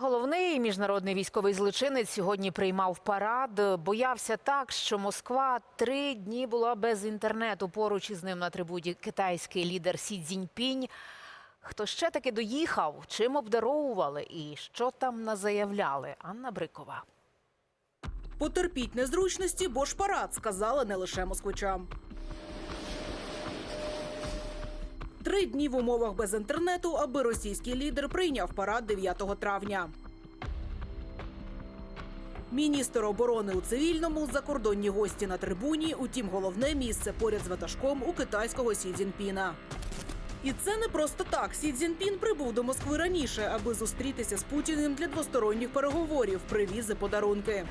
Головний міжнародний військовий злочинець сьогодні приймав парад. Боявся так, що Москва три дні була без інтернету. Поруч із ним на трибуні китайський лідер Сі Цзіньпінь. Хто ще таки доїхав, чим обдаровували і що там назаявляли? Анна Брикова. Потерпіть незручності, бо ж парад, сказали не лише москвичам. Три дні в умовах без інтернету, аби російський лідер прийняв парад 9 травня. Міністр оборони у цивільному, закордонні гості на трибуні. Утім, головне місце поряд з ватажком у китайського Сі Цзіньпіна. І це не просто так. Сі Цзіньпін прибув до Москви раніше, аби зустрітися з Путіним для двосторонніх переговорів. Привіз і подарунки.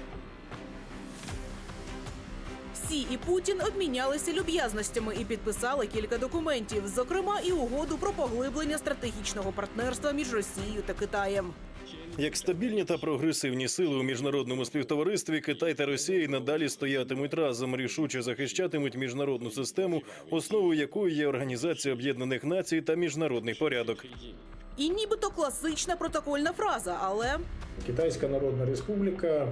Сі і Путін обмінялися люб'язностями і підписали кілька документів, зокрема і угоду про поглиблення стратегічного партнерства між Росією та Китаєм. Як стабільні та прогресивні сили у міжнародному співтоваристві, Китай та Росія й надалі стоятимуть разом, рішуче захищатимуть міжнародну систему, основою якої є Організація Об'єднаних Націй та міжнародний порядок. І нібито класична протокольна фраза, але Китайська Народна Республіка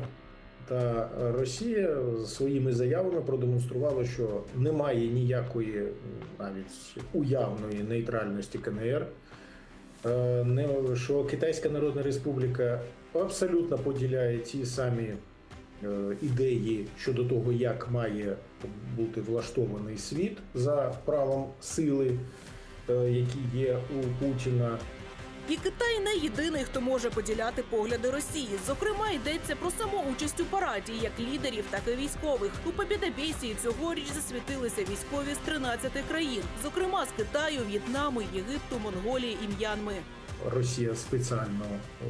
та Росія своїми заявами продемонстрували, що немає ніякої навіть уявної нейтральності КНР. Е, Що Китайська Народна Республіка абсолютно поділяє ті самі е, ідеї щодо того, як має бути влаштований світ за правом сили, е, які є у Путіна. І Китай не єдиний, хто може поділяти погляди Росії. Зокрема, йдеться про самоучасть у параді як лідерів, так і військових. У Побєдобєсії цьогоріч засвітилися військові з 13 країн, зокрема з Китаю, В'єтнаму, Єгипту, Монголії і М'янми. Росія спеціально е,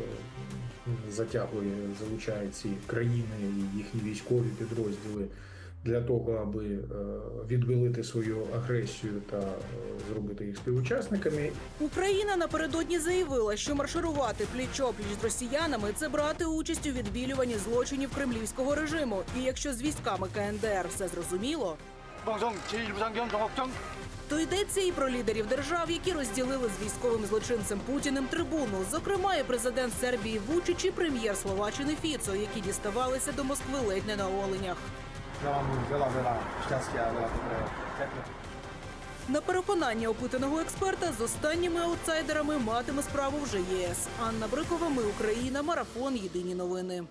затягує, залучає ці країни їхні військові підрозділи для того, аби е, відбилити свою агресію та е, зробити їх співучасниками. Україна напередодні заявила, що марширувати пліч-опліч з росіянами це брати участь у відбілюванні злочинів кремлівського режиму. І якщо з військами КНДР все зрозуміло, то йдеться і про лідерів держав, які розділили з військовим злочинцем Путіним трибуну. Зокрема, і президент Сербії Вучич і прем'єр Словаччини Фіцо, які діставалися до Москви ледь не на оленях. Vám вела, šťastia a veľa dobrého. На переконання опитаного експерта з останніми аутсайдерами матиме справу вже ЄС. Анна Брикова, ми Україна, марафон. Єдині новини.